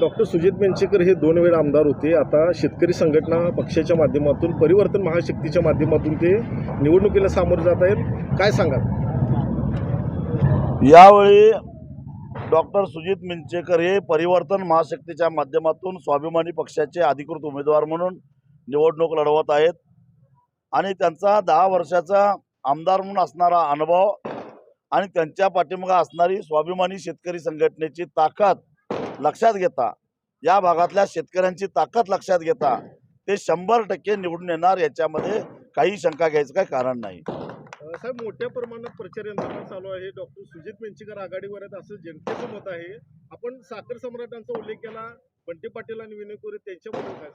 Doctor Sujit मेंचेकर हे दोन वेळा आमदार होते. आता शेतकरी संघटना पक्षाच्या माध्यमातून परिवर्तन महाशक्तीच्या माध्यमातून ते निवडणुकीला सामोरे जात आहेत. काय सांगाल? यावेळी डॉक्टर सुजित मिंचेकर हे परिवर्तन महाशक्तीच्या माध्यमातून स्वाभिमानी पक्षाचे अधिकृत उमेदवार म्हणून निवडणूक लढवत आहेत. आणि त्यांचा दहा वर्षाचा आमदार म्हणून असणारा अनुभव आणि त्यांच्या पाठिंबा असणारी स्वाभिमानी शेतकरी संघटनेची ताकद लक्षात घेता. या भागातल्या शेतकऱ्यांची ताकद लक्षात घेता. ते शंभर टक्के निवडून येणार याच्यामध्ये काही शंका घ्यायचं काही कारण नाही. साहेब मोठ्या प्रमाणात प्रचार यंत्रणा चालू आहे. डॉक्टर सुजित मेंचेकर आघाडीवर आहेत असं जनतेचं मत आहे. आपण साखर सम्राटांचा उल्लेख केला बंटी पाटील आणि विनय कोरे त्यांच्याबद्दल काय?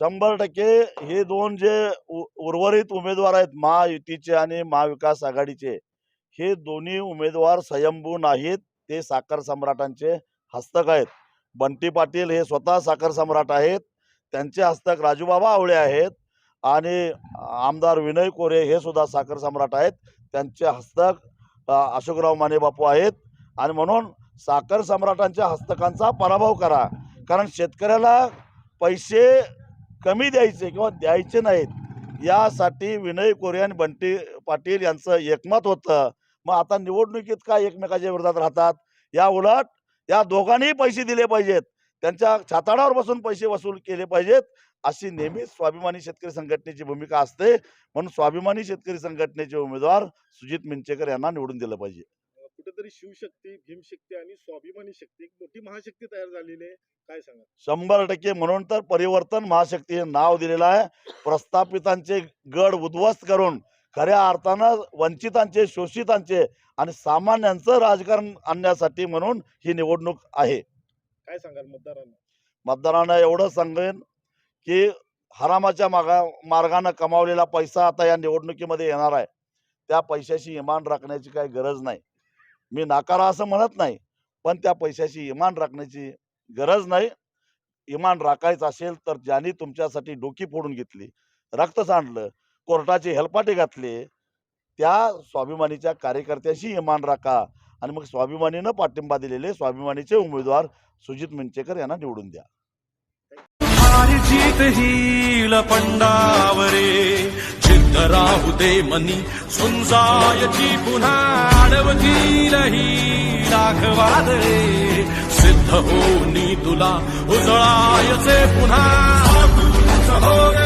शंभर टक्के हे दोन जे उर्वरित उमेदवार आहेत महायुतीचे आणि महाविकास आघाडीचे हे दोन्ही उमेदवार स्वयंभू नाहीत. ते साखर सम्राटांचे हस्तक आहेत. बंटी पाटील हे स्वतः साखर सम्राट आहेत. त्यांचे हस्तक राजूबाबा आवळे आहेत. आणि आमदार विनय कोरे हे सुद्धा साखर सम्राट आहेत. त्यांचे हस्तक अशोकराव माने बापू आहेत. आणि म्हणून साखर सम्राटांच्या हस्तकांचा पराभव करा. कारण शेतकऱ्याला पैसे कमी द्यायचे किंवा द्यायचे नाहीत यासाठी विनय कोरे आणि बंटी पाटील यांचं एकमत होतं. मग आता निवडणुकीत काय एकमेकाच्या विरोधात राहतात? या उलट या दोघांनीही पैसे दिले पाहिजेत. त्यांच्या छाताडावर बसून पैसे वसूल केले पाहिजेत. अशी नेहमीच स्वाभिमानी शेतकरी संघटनेची भूमिका असते. म्हणून स्वाभिमानी शेतकरी संघटनेचे उमेदवार सुजित मिंचेकर यांना निवडून दिलं पाहिजे. कुठेतरी शिवशक्ती भीमशक्ती आणि स्वाभिमानी शक्ती मोठी महाशक्ती तयार झालेली आहे. काय सांगाल? शंभर टक्के म्हणून तर परिवर्तन महाशक्ती हे नाव दिलेलं आहे. प्रस्थापितांचे गड उद्ध्वस्त करून खऱ्या अर्थानं वंचितांचे शोषितांचे आणि सामान्यांचं राजकारण आणण्यासाठी म्हणून ही निवडणूक आहे. काय सांगाल मतदारांना? मतदारांना एवढं सांगेन की हरामाच्या मागा मार्गानं कमावलेला पैसा आता या निवडणुकीमध्ये येणार आहे. त्या पैशाशी इमान राखण्याची काही गरज नाही. मी नाकारा असं म्हणत नाही पण त्या पैशाशी इमान राखण्याची गरज नाही. इमान राखायचं असेल तर ज्यांनी तुमच्यासाठी डोकी फोडून घेतली रक्त सांडलं कोर्टाचे हेलपाटे घातले त्या स्वाभिमानीच्या कार्यकर्त्याशी इमान राखा आणि मग स्वाभिमानीनं पाठिंबा दिलेले स्वाभिमानीचे उमेदवार सुजित मिंचेकर यांना निवडून द्या. जीत हील पंडावरे चित्त राहू दे मनी सुंजायची पुन्हा अडवतील ही राघवादळे सिद्ध होनी तुला उजळायचे पुन्हा. हो